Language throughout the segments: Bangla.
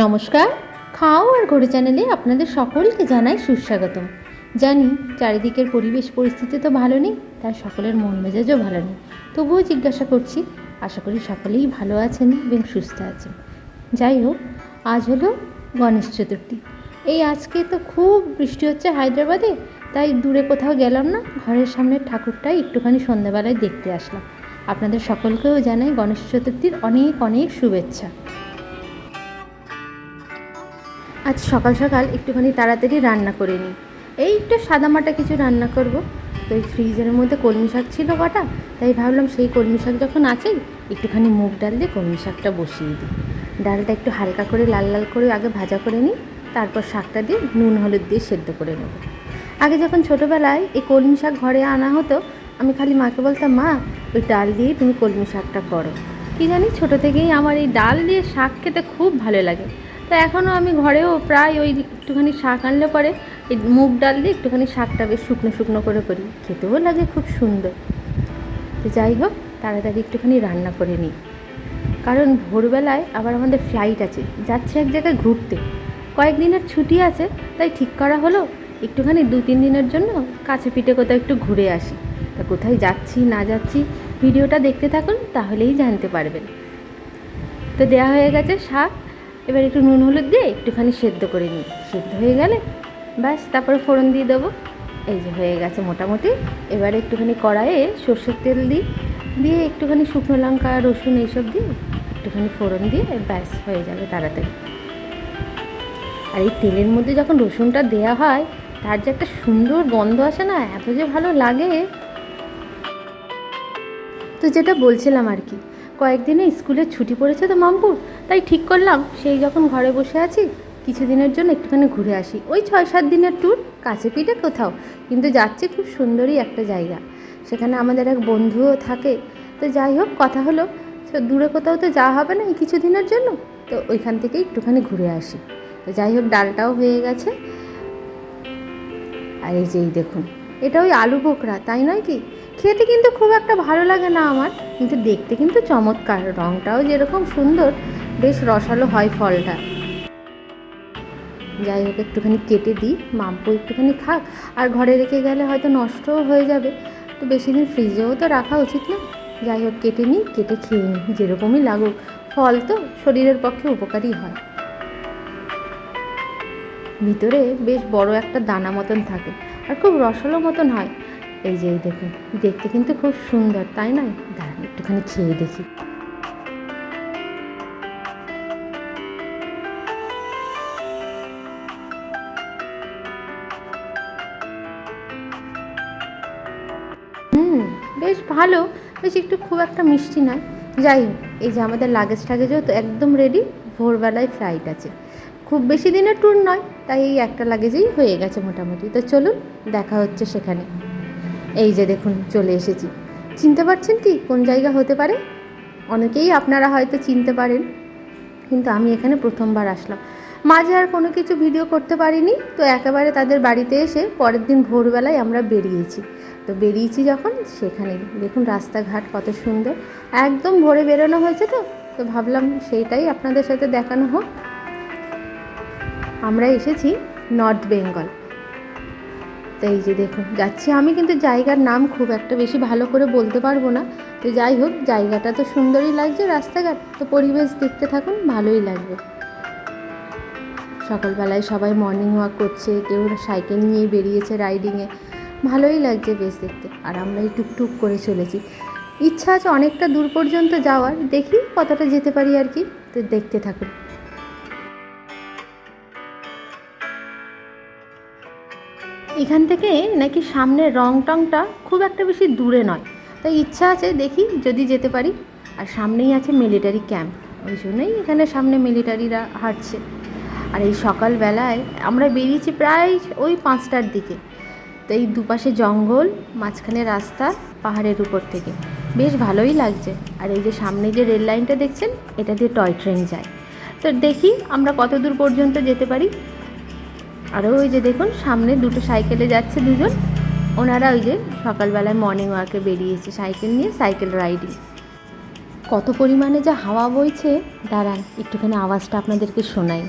নমস্কার। খাও আর ঘোরে চ্যানেলে আপনাদের সকলকে জানাই সুস্বাগতম। জানি চারিদিকের পরিবেশ পরিস্থিতি তো ভালো নেই, তাই সকলের মন মেজাজও ভালো নেই। তবুও জিজ্ঞাসা করছি, আশা করি সকলেই ভালো আছেন এবং সুস্থ আছেন। যাই হোক, আজ হলো গণেশ চতুর্থী। এই আজকে তো খুব বৃষ্টি হচ্ছে হায়দ্রাবাদে, তাই দূরে কোথাও গেলাম না, ঘরের সামনের ঠাকুরটাই একটুখানি সন্ধ্যাবেলায় দেখতে আসলাম। আপনাদের সকলকেও জানাই গণেশ চতুর্থীর অনেক অনেক শুভেচ্ছা। আজ সকাল সকাল একটুখানি তাড়াতাড়ি রান্না করে নিই। এই একটু সাদামাটা কিছু রান্না করব। তো এই ফ্রিজের মধ্যে কলমি শাক ছিল কটা, তাই ভাবলাম সেই কলমি শাক যখন আছেই, একটুখানি মুগ ডাল দিয়ে কলমি শাকটা বসিয়ে দিই। ডালটা একটু হালকা করে লাল লাল করে আগে ভাজা করে নিই, তারপর শাকটা দিয়ে নুন হলুদ দিয়ে সেদ্ধ করে নেব। আগে যখন ছোটোবেলায় এই কলমি শাক ঘরে আনা হতো, আমি খালি মাকে বলতাম, মা, ওই ডাল দিয়েই তুমি কলমি শাকটা করো। কি জানি ছোটো থেকেই আমার এই ডাল দিয়ে শাক খেতে খুব ভালো লাগে। তো এখনও আমি ঘরেও প্রায় ওই একটুখানি শাক আনলে পরে এই মুগ ডাল দিয়ে একটুখানি শাকটা বেশ শুকনো শুকনো করে করি। খেতেও লাগে খুব সুন্দর। তো যাই হোক, তাড়াতাড়ি একটুখানি রান্না করে নিই। কারণ ভোরবেলায় আবার আমাদের ফ্লাইট আছে, যাচ্ছে এক জায়গায় ঘুরতে। কয়েকদিনের ছুটি আছে, তাই ঠিক করা হলো একটুখানি দু তিন দিনের জন্য কাছে পিঠে কোথাও একটু ঘুরে আসি। তা কোথায় যাচ্ছি, না যাচ্ছি ভিডিওটা দেখতে থাকুন, তাহলেই জানতে পারবেন। তো দেওয়া হয়ে গেছে শাক এবার একটু নুন হলুদ দিয়ে একটুখানি সেদ্ধ করে নিই। সেদ্ধ হয়ে গেলে ব্যাস, তারপরে ফোড়ন দিয়ে দেবো। এই যে হয়ে গেছে মোটামুটি। এবার একটুখানি কড়াইয়ে সর্ষের তেল দিই। দিয়ে একটুখানি শুকনো লঙ্কা, রসুন এইসব দিয়ে একটুখানি ফোড়ন দিয়ে ব্যাস, হয়ে যাবে তাড়াতাড়ি। আর এই তেলের মধ্যে যখন রসুনটা দেওয়া হয়, তার যে একটা সুন্দর গন্ধ আসে না, এত যে ভালো লাগে। তো যেটা বলছিলাম আর কি, কয়েকদিনে স্কুলের ছুটি পড়েছে তো মামপুর তাই ঠিক করলাম, সেই যখন ঘরে বসে আছি, কিছুদিনের জন্য একটুখানি ঘুরে আসি। ওই ছয় সাত দিনের ট্যুর কাছে পিঠে কোথাও, কিন্তু যাচ্ছি খুব সুন্দরই একটা জায়গা। সেখানে আমাদের এক বন্ধুও থাকে। তো যাই হোক, কথা হলো দূরে কোথাও তো যাওয়া হবে না এই কিছুদিনের জন্য? তো ওইখান থেকে একটুখানি ঘুরে আসি। তো যাই হোক, ডালটাও হয়ে গেছে। আর এই যে, এই দেখুন, এটা ওই আলু বোকরা, তাই নয় কি? খেতে কিন্তু খুব একটা ভালো লাগে না আমার, কিন্তু দেখতে কিন্তু চমৎকার রঙটাও যেরকম সুন্দর বেশ রসালো হয় ফলটা। যাই হোক, একটুখানি কেটে দিই মাম্পু একটুখানি খাক আর ঘরে রেখে গেলে হয়তো নষ্টও হয়ে যাবে। তো বেশি দিন ফ্রিজেও তো রাখা উচিত না। যাই হোক, কেটে নিই, কেটে খেয়ে নিই, যেরকমই লাগুক। ফল তো শরীরের পক্ষে উপকারী হয়। ভিতরে বেশ বড় একটা দানা মতন থাকে, আর খুব রসালো মতন হয়। এই যে, এই দেখুন, দেখতে কিন্তু খুব সুন্দর, তাই নয়? দাঁড়ান, একটুখানি খেয়ে দেখি। ভালো, বেশ একটু খুব একটা মিষ্টি নয়। যাই হোক, এই যে আমাদের লাগেজ টাগেজও তো একদম রেডি ভোরবেলায় ফ্লাইট আছে। খুব বেশি দিনের ট্যুর নয়, তাই এই একটা লাগেজেই হয়ে গেছে মোটামুটি। তো চলুন, দেখা হচ্ছে সেখানে। এই যে দেখুন, চলে এসেছি। চিনতে পারছেন কি, কোন জায়গা হতে পারে? অনেকেই আপনারা হয়তো চিনতে পারেন, কিন্তু আমি এখানে প্রথমবার আসলাম। মাঝে আর কোনো কিছু ভিডিও করতে পারিনি, তো একেবারে তাদের বাড়িতে এসে পরের দিন ভোরবেলায় আমরা বেরিয়েছি। তো বেরিয়েছি যখন সেখানে দেখুন রাস্তাঘাট কত সুন্দর। একদম ভোরে বেরোনো হয়েছে তো? তো ভাবলাম সেইটাই আপনাদের সাথে দেখানো হোক। আমরা এসেছি নর্থ বেঙ্গল। তো এই যে দেখুন, যাচ্ছি আমি কিন্তু জায়গার নাম খুব একটা বেশি ভালো করে বলতে পারব না। তো যাই হোক, জায়গাটা তো সুন্দরই লাগছে রাস্তাঘাট। তো পরিবেশ দেখতে থাকুন, ভালোই লাগবে। সকালবেলায় সবাই মর্নিং ওয়াক করছে, কেউ সাইকেল নিয়ে বেরিয়েছে রাইডিংয়ে ভালোই লাগছে বেশ দেখতে। আর আমরা এই টুকটুক করে চলেছি। ইচ্ছা আছে অনেকটা দূর পর্যন্ত যাওয়ার। দেখি কতটা যেতে পারি আর কি। তো দেখতে থাকুন। এখান থেকে নাকি সামনের রং টংটা খুব একটা বেশি দূরে নয়। তাই ইচ্ছা আছে দেখি যদি যেতে পারি। আর সামনেই আছে মিলিটারি ক্যাম্প ওই জন্যই এখানে সামনে মিলিটারিরা হাঁটছে। আর এই সকালবেলায় আমরা বেরিয়েছি প্রায় ওই পাঁচটার দিকে। এই দুপাশে জঙ্গল, মাঝখানে রাস্তা, পাহাড়ের উপর থেকে। বেশ ভালোই লাগছে। আর এই যে সামনে যে রেল লাইনটা দেখছেন, এটা দিয়ে টয় ট্রেন যায়। তো দেখি আমরা কত দূর পর্যন্ত যেতে পারি। আরও ওই যে দেখুন, সামনে দুটো সাইকেলে যাচ্ছে দুজন। ওনারা ওই যে সকালবেলায় মর্নিং ওয়াকে বেরিয়েছে সাইকেল নিয়ে, সাইকেল রাইডিং কত পরিমাণে যে হাওয়া বইছে, দাঁড়ান, একটুখানি আওয়াজটা আপনাদেরকে শোনাই।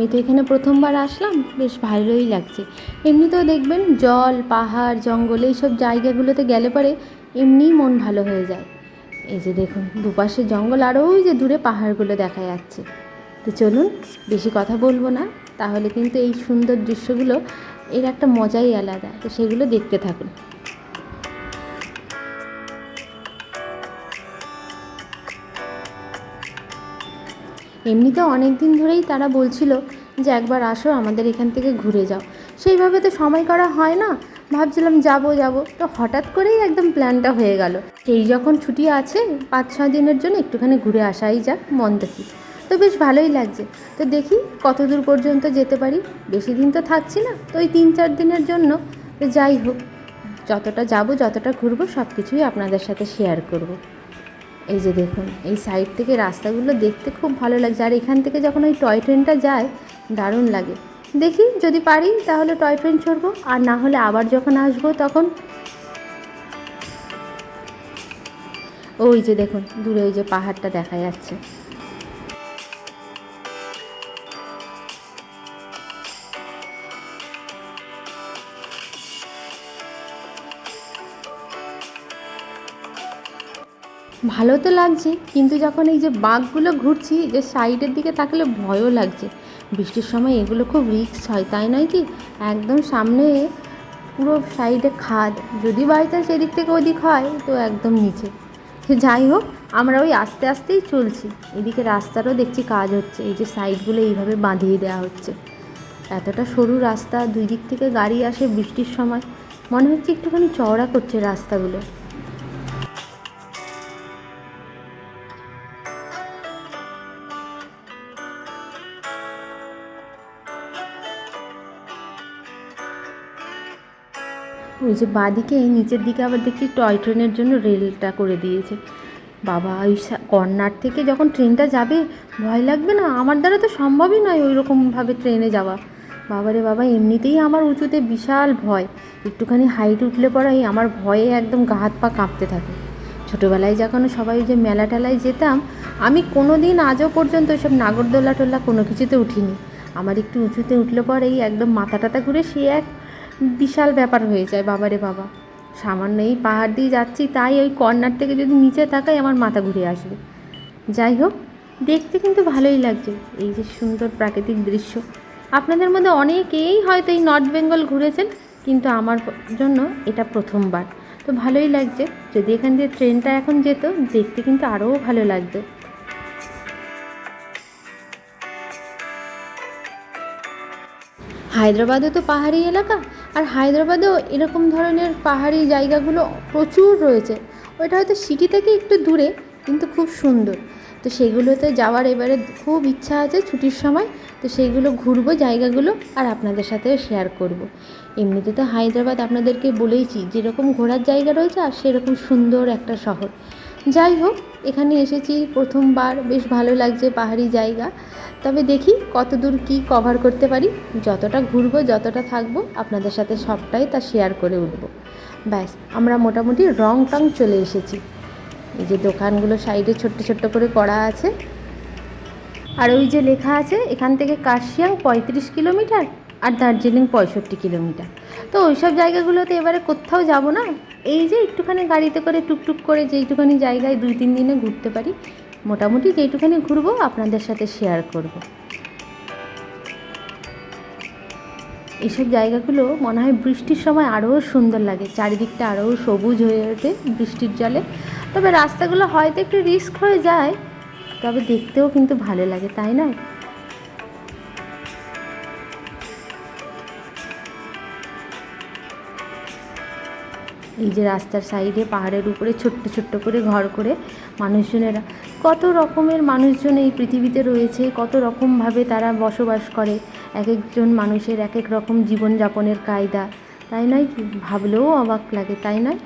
আমি তো এখানে প্রথমবার আসলাম, বেশ ভালোই লাগছে। এমনিতেও দেখবেন জল, পাহাড়, জঙ্গল, এইসব জায়গাগুলোতে গেলে পরে এমনিই মন ভালো হয়ে যায়। এই যে দেখুন, দুপাশে জঙ্গল আরও ওই যে দূরে পাহাড়গুলো দেখা যাচ্ছে। তো চলুন, বেশি কথা বলব না, তাহলে কিন্তু এই সুন্দর দৃশ্যগুলো এর একটা মজাই আলাদা। তো সেগুলো দেখতে থাকুন। এমনিতে অনেক দিন ধরেই তারা বলছিল যে একবার আসো, আমাদের এখান থেকে ঘুরে যাও। সেইভাবে তো সময় করা হয় না। ভাবছিলাম যাব যাব। তো হঠাৎ করেই একদম প্ল্যানটা হয়ে গেল। সেই যখন ছুটি আছে পাঁচ ছ দিনের জন্য একটুখানি ঘুরে আসাই যাক, মন দেখি। তো বেশ ভালোই লাগছে। তো দেখি কত দূর পর্যন্ত যেতে পারি। বেশি দিন তো থাকছি না। তো ওই তিন চার দিনের জন্য যাই হোক। যতটা যাব, যতটা ঘুরবো সব কিছুই আপনাদের সাথে শেয়ার করব। এই যে দেখুন, এই সাইড থেকে রাস্তাগুলো দেখতে খুব ভালো লাগছে। আর এখান থেকে যখন ওই টয় ট্রেনটা যায়, দারুণ লাগে। দেখি, যদি পারি, তাহলে টয় ট্রেন চড়বো। আর না হলে আবার যখন আসব তখন। ওই যে দেখুন, দূরে ওই যে পাহাড়টা দেখা যাচ্ছে। ভালো তো লাগছে, কিন্তু যখন এই যে বাঘগুলো ঘুরছি, যে সাইডের দিকে তাকালে ভয়ও লাগছে। বৃষ্টির সময় এগুলো খুব রিস্ক হয়, তাই নয় কি? একদম সামনে পুরো সাইডে খাদ। যদি বাই চান্স এদিক থেকে ওদিক হয়, তো একদম নিচে। যাই হোক, আমরা ওই আস্তে আস্তেই চলছি। এদিকে রাস্তারও দেখছি কাজ হচ্ছে, এই যে সাইডগুলো এইভাবে বাঁধিয়ে দেওয়া হচ্ছে। এতটা সরু রাস্তা, দুই দিক থেকে গাড়ি আসে বৃষ্টির সময়। মনে হচ্ছে একটুখানি চওড়া করছে রাস্তাগুলো। ওই যে বাঁদিকে, নিচের দিকে আবার দেখছি টয় ট্রেনের জন্য রেলটা করে দিয়েছে। বাবা, ওই কর্নার থেকে যখন ট্রেনটা যাবে, ভয় লাগবে না? আমার দ্বারা তো সম্ভবই নয় ওই রকমভাবে ট্রেনে যাওয়া। বাবারে বাবা, এমনিতেই আমার উঁচুতে বিশাল ভয়। একটুখানি হাইট উঠলে পরেই আমার ভয়ে একদম গা হাত পা কাঁপতে থাকে। ছোটোবেলায় যখন সবাই যে মেলা টেলায় যেতাম, আমি কোনো দিন আজও পর্যন্ত ওইসব নাগরদোলা টোলা কোনো কিছুতে উঠিনি। আমার একটু উঁচুতে উঠলে পরেই একদম মাথা টাথা ঘুরে সে এক বিশাল ব্যাপার হয়ে যায়, বাবারে বাবা। সামান্য এই পাহাড় দিয়ে যাচ্ছি, তাই ওই কর্নার থেকে যদি নিচে তাকাই আমার মাথা ঘুরে আসবে। যাই হোক, দেখতে কিন্তু ভালোই লাগছে, এই যে সুন্দর প্রাকৃতিক দৃশ্য। আপনাদের মধ্যে অনেকেই হয়তো এই নর্থ বেঙ্গল ঘুরেছেন, কিন্তু আমার জন্য এটা প্রথমবার। তো ভালোই লাগছে, যদি এখান দিয়ে ট্রেনটা এখন যেত, দেখতে কিন্তু আরও ভালো লাগতো। হায়দ্রাবাদে তো পাহাড়ি এলাকা আর হায়দ্রাবাদেও এরকম ধরনের পাহাড়ি জায়গাগুলো প্রচুর রয়েছে। ওইটা হয়তো সিটি থেকে একটু দূরে, কিন্তু খুব সুন্দর। তো সেগুলোতে যাওয়ার এবারে খুব ইচ্ছা আছে ছুটির সময়, তো সেইগুলো ঘুরবো, জায়গাগুলো আর আপনাদের সাথেও শেয়ার করব। এমনিতে তো হায়দ্রাবাদ আপনাদেরকে বলেইছি, যেরকম ঘোরার জায়গা রয়েছে আর সেরকম সুন্দর একটা শহর। যাই হোক এখানে এসেছি প্রথমবার, বেশ ভালো লাগছে পাহাড়ি জায়গা। তবে দেখি কত দূর কী কভার করতে পারি। যতটা ঘুরবো, যতটা থাকব, আপনাদের সাথে সবটাই তা শেয়ার করে উঠবো। ব্যাস, আমরা মোটামুটি রং টং চলে এসেছি। এই যে দোকানগুলো সাইডে ছোট্ট ছোট্ট করে করা আছে। আর ওই যে লেখা আছে, এখান থেকে কার্শিয়াং পঁয়ত্রিশ কিলোমিটার। আর দার্জিলিং পঁয়ষট্টি কিলোমিটার। তো ওই সব জায়গাগুলোতে এবারে কোথাও যাব না। এই যে একটুখানি গাড়িতে করে টুকটুক করে যেইটুখানি জায়গায় দুই তিন দিনে ঘুরতে পারি, মোটামুটি যেইটুখানি ঘুরবো আপনাদের সাথে শেয়ার করব। এইসব জায়গাগুলো মনে হয় বৃষ্টির সময় আরও সুন্দর লাগে, চারিদিকটা আরও সবুজ হয়ে ওঠে বৃষ্টির জলে। তবে রাস্তাগুলো হয়তো একটু রিস্ক হয়ে যায়, তবে দেখতেও কিন্তু ভালো লাগে, তাই নয় এই যে রাস্তার সাইডে, পাহাড়ের উপরে ছোট্ট ছোট্ট করে ঘর করে মানুষজনেরা। কত রকমের মানুষজন এই পৃথিবীতে রয়েছে, কত রকমভাবে তারা বসবাস করে। এক একজন মানুষের এক এক রকম জীবনযাপনের কায়দা। তাই নয় ভাবলেও অবাক লাগে, তাই নয়?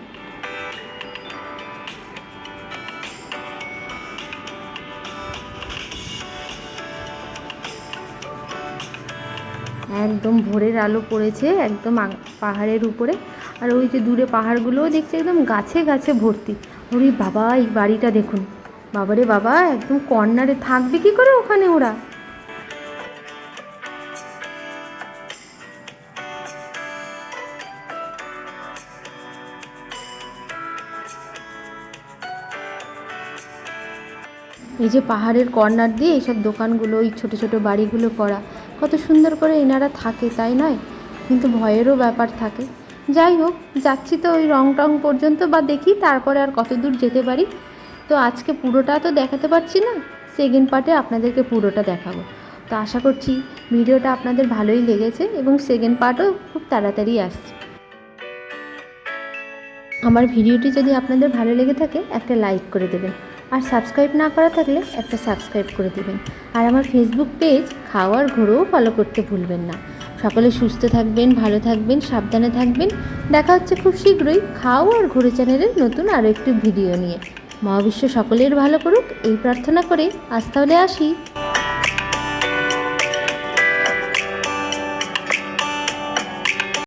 একদম ভোরের আলো পড়েছে, একদম পাহাড়ের উপরে। আর ওই যে দূরে পাহাড়গুলোও দেখছি একদম গাছে গাছে ভর্তি। ওরে বাবা, এই বাড়িটা দেখুন। বাবারে বাবা, একদম কর্নারে থাকবে কি করে ওখানে ওরা? এই যে পাহাড়ের কর্নার দিয়ে এইসব দোকানগুলো ওই ছোটো ছোটো বাড়িগুলো করা। কত সুন্দর করে এনারা থাকে, তাই নয়? কিন্তু ভয়েরও ব্যাপার থাকে। যাই হোক, যাচ্ছি তো ওই রং টং পর্যন্ত বা দেখি তারপরে আর কত দূর যেতে পারি। তো আজকে পুরোটা তো দেখাতে পারছি না সেকেন্ড পার্টে আপনাদেরকে পুরোটা দেখাবো। তো আশা করছি ভিডিওটা আপনাদের ভালোই লেগেছে এবং সেকেন্ড পার্টও খুব তাড়াতাড়ি আসছে। আমার ভিডিওটি যদি আপনাদের ভালো লেগে থাকে, একটা লাইক করে দেবেন। আর সাবস্ক্রাইব না করা থাকলে একটা সাবস্ক্রাইব করে দেবেন। আর আমার ফেসবুক পেজ খাওয়ার ঘোরেও ফলো করতে ভুলবেন না। সকলে সুস্থ থাকবেন, ভালো থাকবেন, সাবধানে থাকবেন। দেখা হচ্ছে খুব শীঘ্রই খাও আর ঘুরে চ্যানেলের নতুন আরও একটি ভিডিও নিয়ে। মহাবিশ্ব সকলের ভালো করুক, এই প্রার্থনা করে আজ তাহলে আসি।